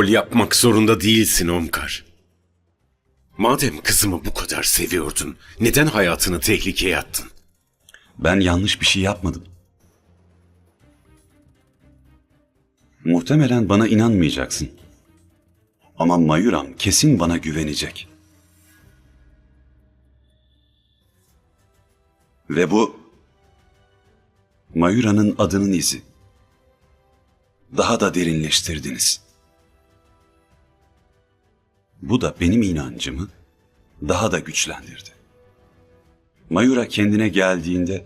rol yapmak zorunda değilsin Omkar. Madem kızımı bu kadar seviyordun, neden hayatını tehlikeye attın? Ben yanlış bir şey yapmadım. Muhtemelen bana inanmayacaksın. Ama Mayuram kesin bana güvenecek. Ve bu Mayura'nın adının izi. Daha da derinleştirdiniz. Bu da benim inancımı daha da güçlendirdi. Mayura kendine geldiğinde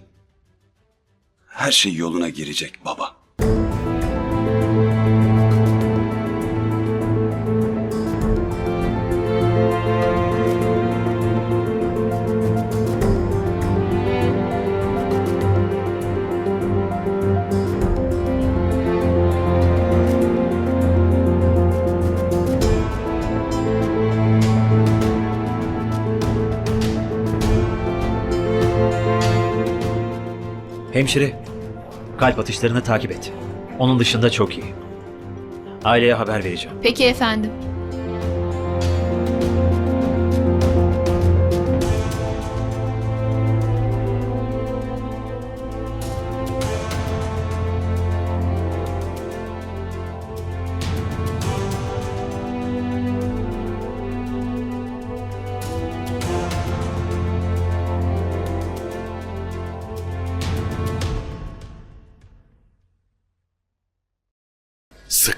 her şey yoluna girecek baba. Hemşire, kalp atışlarını takip et. Onun dışında çok iyi. Aileye haber vereceğim. Peki efendim.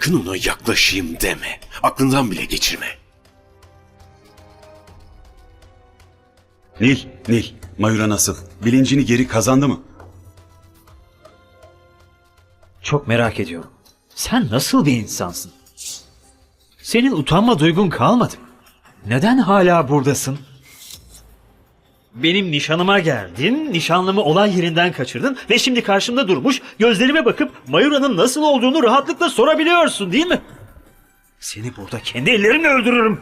Sakın ona yaklaşayım deme. Aklından bile geçirme. Nil, Nil, Mayura nasıl? Bilincini geri kazandı mı? Çok merak ediyorum. Sen nasıl bir insansın? Senin utanma duygun kalmadı mı? Neden hala buradasın? Benim nişanıma geldin, nişanlımı olay yerinden kaçırdın ve şimdi karşımda durmuş gözlerime bakıp Mayura'nın nasıl olduğunu rahatlıkla sorabiliyorsun değil mi? Seni burada kendi ellerimle öldürürüm.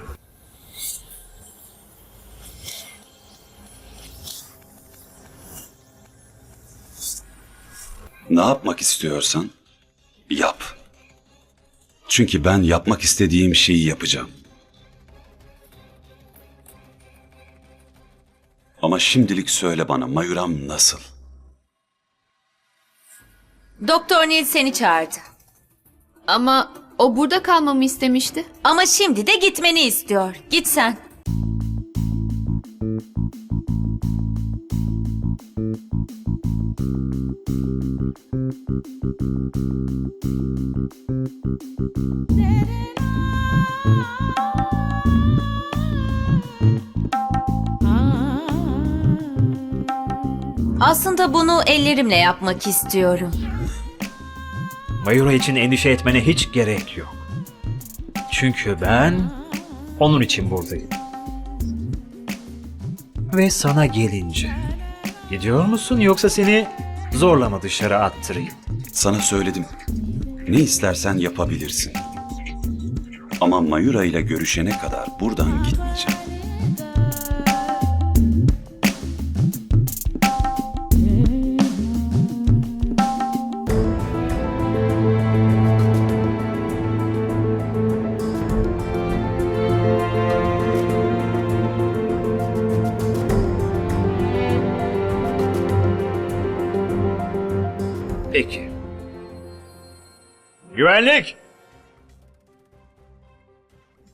Ne yapmak istiyorsan yap. Çünkü ben yapmak istediğim şeyi yapacağım. Ama şimdilik söyle bana Mayuram nasıl? Doktor Neil seni çağırdı. Ama o burada kalmamı istemişti. Ama şimdi de gitmeni istiyor. Git sen. Aslında bunu ellerimle yapmak istiyorum. Mayura için endişe etmene hiç gerek yok. Çünkü ben onun için buradayım. Ve sana gelince gidiyor musun yoksa seni zorlama dışarı attırayım? Sana söyledim. Ne istersen yapabilirsin. Ama Mayura ile görüşene kadar buradan gitmeyeceğim. Peki. Güvenlik!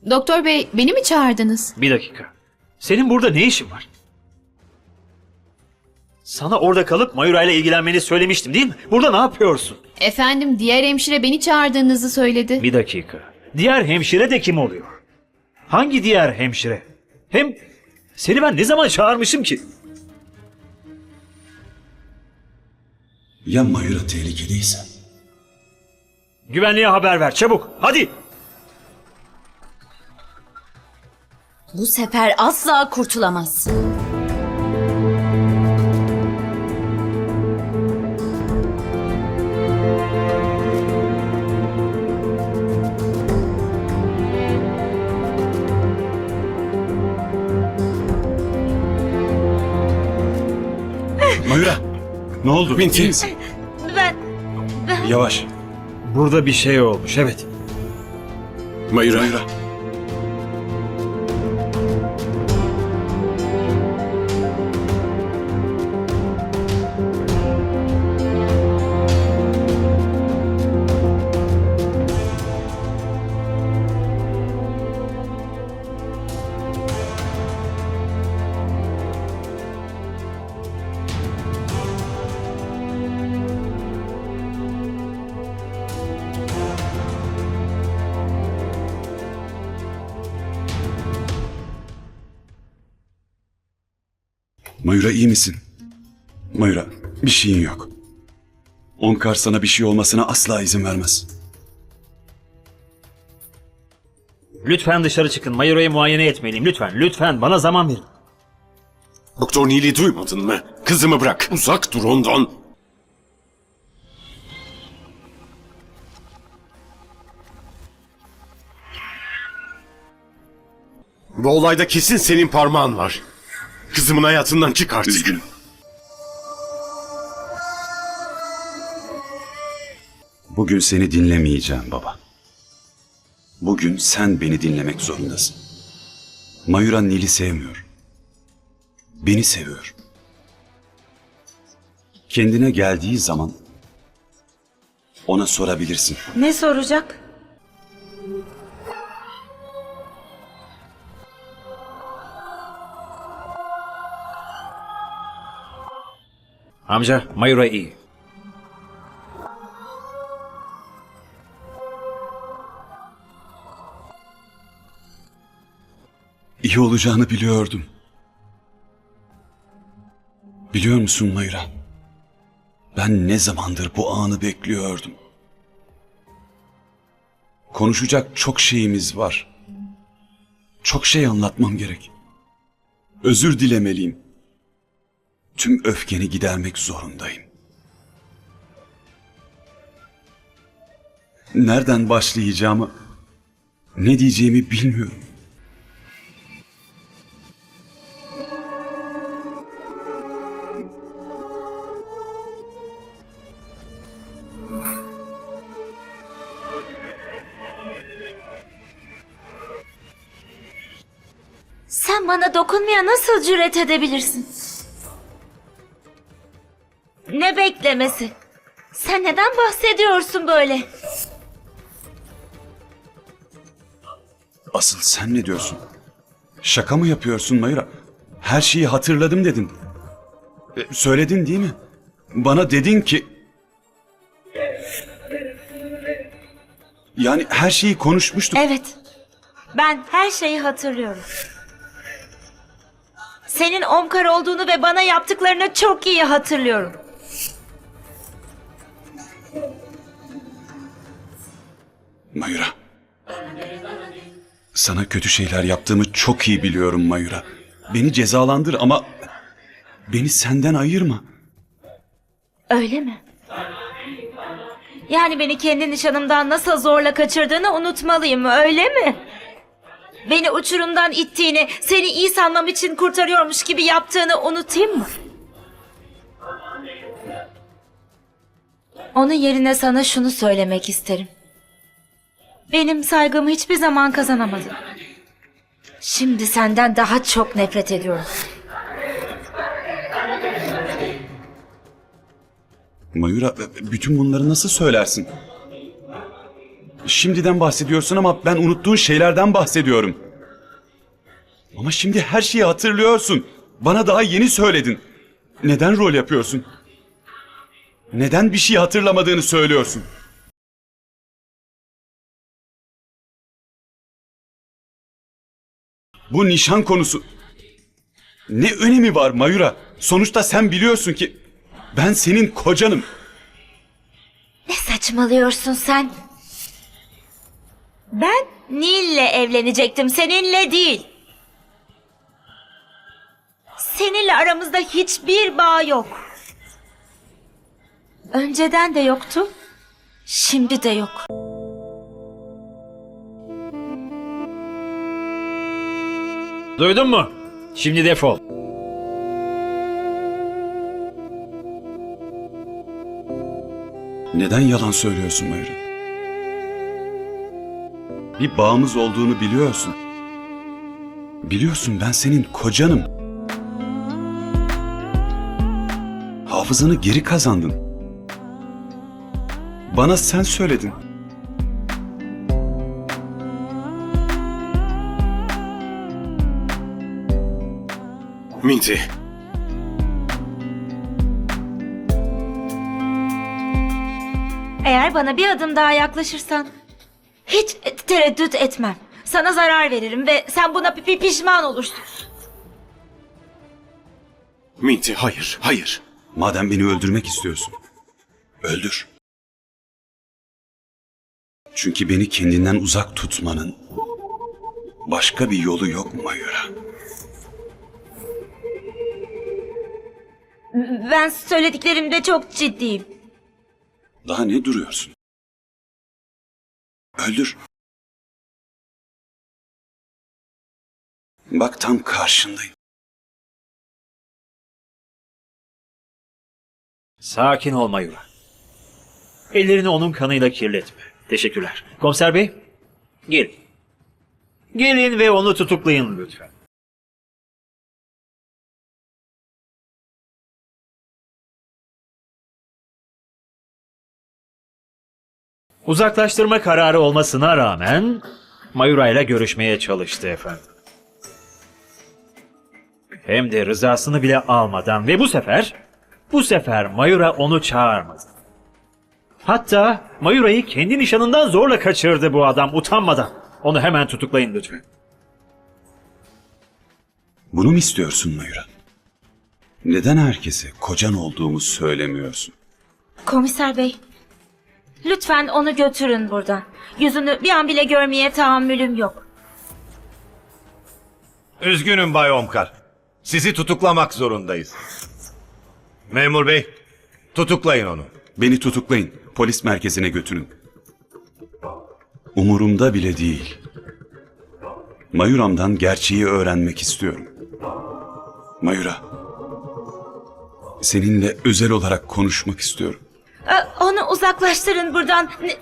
Doktor bey beni mi çağırdınız? Bir dakika. Senin burada ne işin var? Sana orada kalıp Mayura ile ilgilenmeni söylemiştim değil mi? Burada ne yapıyorsun? Efendim diğer hemşire beni çağırdığınızı söyledi. Bir dakika. Diğer hemşire de kim oluyor? Hangi diğer hemşire? Hem seni ben ne zaman çağırmışım ki? Ya Mayura tehlikedeyse? Güvenliğe haber ver çabuk. Hadi. Bu sefer asla kurtulamaz. Oldu? Binti. İyi misin? Ben Yavaş. Burada bir şey olmuş evet. Mayura. Mayura. Mayura iyi misin? Mayura bir şeyin yok. Onkar sana bir şey olmasına asla izin vermez. Lütfen dışarı çıkın. Mayura'yı muayene etmeliyim. Lütfen, lütfen bana zaman verin. Doktor Nil'i duymadın mı? Kızımı bırak. Uzak dur ondan. Bu olayda kesin senin parmağın var. Kızımın hayatından çık artık. Üzgünüm. Bugün seni dinlemeyeceğim baba. Bugün sen beni dinlemek zorundasın. Mayura Nil'i sevmiyor. Beni seviyor. Kendine geldiği zaman ona sorabilirsin. Ne soracak? Amca, Mayura iyi. İyi olacağını biliyordum. Biliyor musun Mayra? Ben ne zamandır bu anı bekliyordum. Konuşacak çok şeyimiz var. Çok şey anlatmam gerek. Özür dilemeliyim. Tüm öfkeni gidermek zorundayım. Nereden başlayacağımı, ne diyeceğimi bilmiyorum. Sen bana dokunmaya nasıl cüret edebilirsin? Ne beklemesi? Sen neden bahsediyorsun böyle? Asıl sen ne diyorsun? Şaka mı yapıyorsun Mayra? Her şeyi hatırladım dedin. E, söyledin değil mi? Bana dedin ki... Yani her şeyi konuşmuştuk. Evet. Ben her şeyi hatırlıyorum. Senin Omkar olduğunu ve bana yaptıklarını çok iyi hatırlıyorum. Mayura. Sana kötü şeyler yaptığımı çok iyi biliyorum Mayura. Beni cezalandır ama... Beni senden ayırma. Öyle mi? Yani beni kendi nişanımdan nasıl zorla kaçırdığını unutmalıyım öyle mi? Beni uçurumdan ittiğini, seni iyi sanmam için kurtarıyormuş gibi yaptığını unutayım mı? Onun yerine sana şunu söylemek isterim. Benim saygımı hiçbir zaman kazanamadın. Şimdi senden daha çok nefret ediyorum. Mayura bütün bunları nasıl söylersin? Şimdiden bahsediyorsun ama ben unuttuğun şeylerden bahsediyorum. Ama şimdi her şeyi hatırlıyorsun. Bana daha yeni söyledin. Neden rol yapıyorsun? Neden bir şey hatırlamadığını söylüyorsun? Bu nişan konusu. Ne önemi var Mayura? Sonuçta sen biliyorsun ki ben senin kocanım. Ne saçmalıyorsun sen? Ben Nil'le evlenecektim, seninle değil. Seninle aramızda hiçbir bağ yok. Önceden de yoktu, şimdi de yok. Duydun mu? Şimdi defol. Neden yalan söylüyorsun Mayra? Bir bağımız olduğunu biliyorsun. Biliyorsun ben senin kocanım. Hafızanı geri kazandın. Bana sen söyledin. Minti, Eğer bana bir adım daha yaklaşırsan hiç tereddüt etmem. Sana zarar veririm ve sen buna pi- pi- pişman olursun. Minti hayır, hayır. Madem beni öldürmek istiyorsun, öldür. Çünkü beni kendinden uzak tutmanın başka bir yolu yok Mayura. Ben söylediklerimde çok ciddiyim. Daha ne duruyorsun? Öldür. Bak tam karşındayım. Sakin ol Mayura. Ellerini onun kanıyla kirletme. Teşekkürler. Komiser bey, gelin. Gelin ve onu tutuklayın lütfen. Uzaklaştırma kararı olmasına rağmen Mayura ile görüşmeye çalıştı efendim. Hem de rızasını bile almadan ve bu sefer, bu sefer Mayura onu çağırmadı. Hatta Mayura'yı kendi nişanından zorla kaçırdı bu adam utanmadan. Onu hemen tutuklayın lütfen. Bunu mu istiyorsun Mayura? Neden herkese kocan olduğumu söylemiyorsun? Komiser bey, lütfen onu götürün buradan. Yüzünü bir an bile görmeye tahammülüm yok. Üzgünüm Bay Omkar. Sizi tutuklamak zorundayız. Memur bey, tutuklayın onu. Beni tutuklayın, polis merkezine götürün. Umurumda bile değil. Mayura'mdan gerçeği öğrenmek istiyorum. Mayura, seninle özel olarak konuşmak istiyorum. Onu uzaklaştırın buradan. Ne-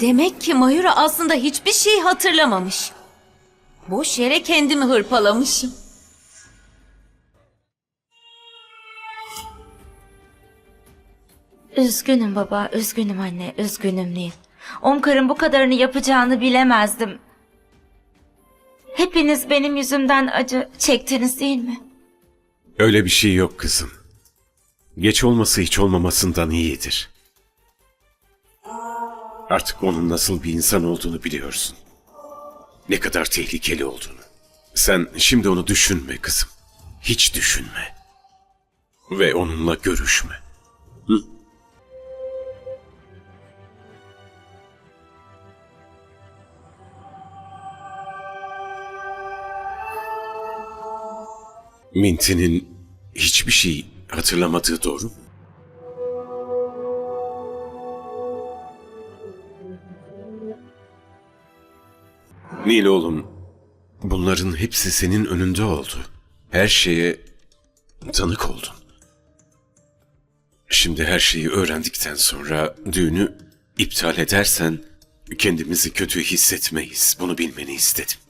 Demek ki Mayura aslında hiçbir şey hatırlamamış. Boş yere kendimi hırpalamışım. Üzgünüm baba, üzgünüm anne, üzgünüm Nil. Omkar'ın bu kadarını yapacağını bilemezdim. Hepiniz benim yüzümden acı çektiniz değil mi? Öyle bir şey yok kızım. Geç olması hiç olmamasından iyidir. Artık onun nasıl bir insan olduğunu biliyorsun. Ne kadar tehlikeli olduğunu. Sen şimdi onu düşünme kızım. Hiç düşünme. Ve onunla görüşme. Hı? Minti'nin hiçbir şey hatırlamadığı doğru mu? Nil oğlum, bunların hepsi senin önünde oldu. Her şeye tanık oldun. Şimdi her şeyi öğrendikten sonra düğünü iptal edersen kendimizi kötü hissetmeyiz. Bunu bilmeni istedim.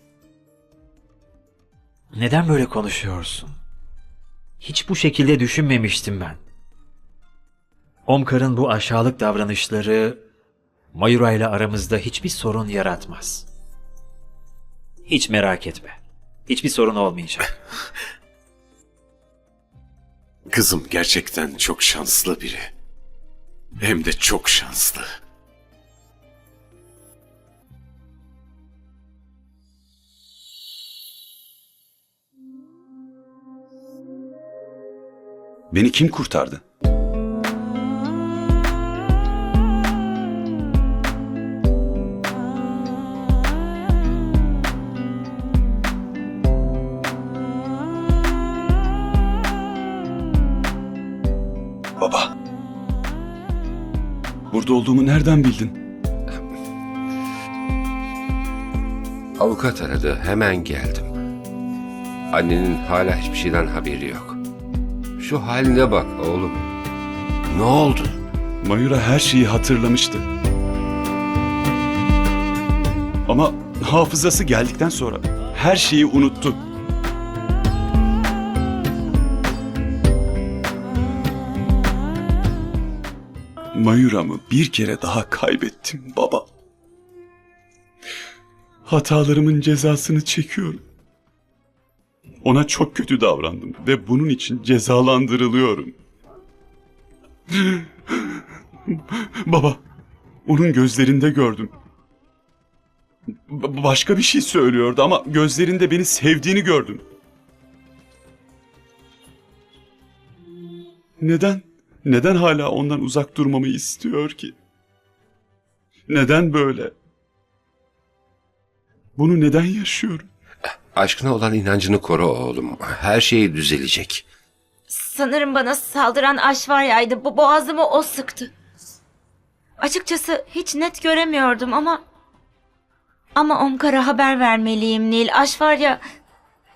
Neden böyle konuşuyorsun? Hiç bu şekilde düşünmemiştim ben. Omkar'ın bu aşağılık davranışları Mayura ile aramızda hiçbir sorun yaratmaz. Hiç merak etme. Hiçbir sorun olmayacak. Kızım gerçekten çok şanslı biri. Hem de çok şanslı. Beni kim kurtardı? Baba. Burada olduğumu nereden bildin? Avukat aradı. Hemen geldim. Annenin hala hiçbir şeyden haberi yok. Şu haline bak oğlum. Ne oldu? Mayura her şeyi hatırlamıştı. Ama hafızası geldikten sonra her şeyi unuttu. Mayura'mı bir kere daha kaybettim baba. Hatalarımın cezasını çekiyorum. Ona çok kötü davrandım ve bunun için cezalandırılıyorum. Baba, onun gözlerinde gördüm. Ba- başka bir şey söylüyordu ama gözlerinde beni sevdiğini gördüm. Neden? Neden hala ondan uzak durmamı istiyor ki? Neden böyle? Bunu neden yaşıyorum? Aşkına olan inancını koru oğlum. Her şey düzelecek. Sanırım bana saldıran Aşvarya'ydı. Bu boğazımı o sıktı. Açıkçası hiç net göremiyordum ama... Ama Omkar'a haber vermeliyim Nil. Aşvarya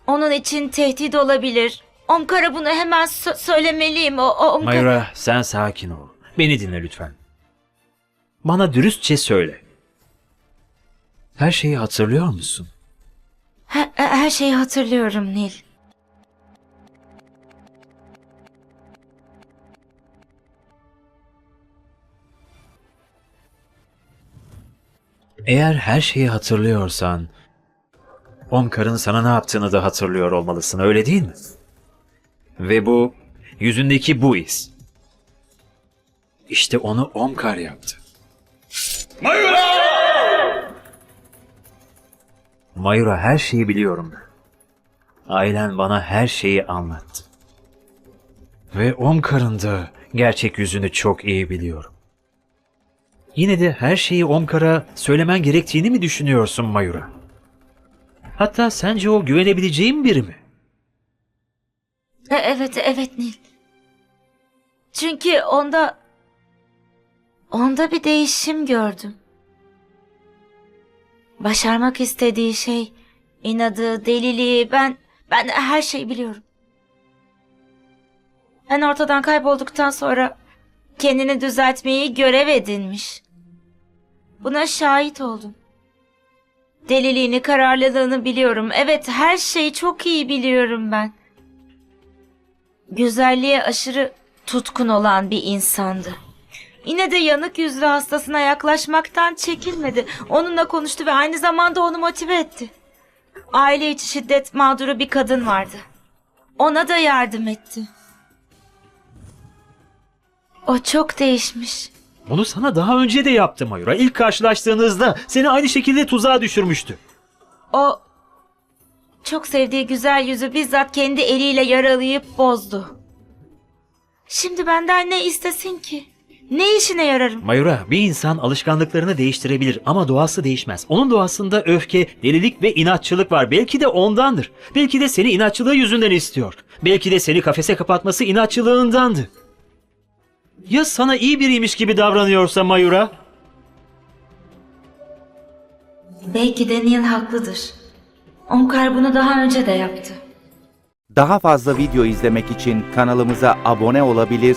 onun için tehdit olabilir. Omkar'a bunu hemen sö- söylemeliyim. O, o Omkar... Mayura sen sakin ol. Beni dinle lütfen. Bana dürüstçe söyle. Her şeyi hatırlıyor musun? Her, şeyi hatırlıyorum Nil. Eğer her şeyi hatırlıyorsan, Omkar'ın sana ne yaptığını da hatırlıyor olmalısın, öyle değil mi? Ve bu, yüzündeki bu iz. İşte onu Omkar yaptı. Mayura! Mayura her şeyi biliyorum ben. Ailen bana her şeyi anlattı. Ve Omkar'ın da gerçek yüzünü çok iyi biliyorum. Yine de her şeyi Omkar'a söylemen gerektiğini mi düşünüyorsun Mayura? Hatta sence o güvenebileceğin biri mi? E- Evet, evet Nil. Çünkü onda... Onda bir değişim gördüm. Başarmak istediği şey, inadı, deliliği, ben... Ben her şeyi biliyorum. Ben ortadan kaybolduktan sonra kendini düzeltmeyi görev edinmiş. Buna şahit oldum. Deliliğini, kararlılığını biliyorum. Evet, her şeyi çok iyi biliyorum ben güzelliğe aşırı tutkun olan bir insandı. Yine de yanık yüzlü hastasına yaklaşmaktan çekinmedi. Onunla konuştu ve aynı zamanda onu motive etti. Aile içi şiddet mağduru bir kadın vardı. Ona da yardım etti. O çok değişmiş. Bunu sana daha önce de yaptı Mayura. İlk karşılaştığınızda seni aynı şekilde tuzağa düşürmüştü. O çok sevdiği güzel yüzü bizzat kendi eliyle yaralayıp bozdu. Şimdi benden ne istesin ki? Ne işine yararım? Mayura, bir insan alışkanlıklarını değiştirebilir ama doğası değişmez. Onun doğasında öfke, delilik ve inatçılık var. Belki de ondandır. Belki de seni inatçılığı yüzünden istiyor. Belki de seni kafese kapatması inatçılığındandı. Ya sana iyi biriymiş gibi davranıyorsa Mayura? Belki de Neil haklıdır. Omkar bunu daha önce de yaptı. Daha fazla video izlemek için kanalımıza abone olabilir,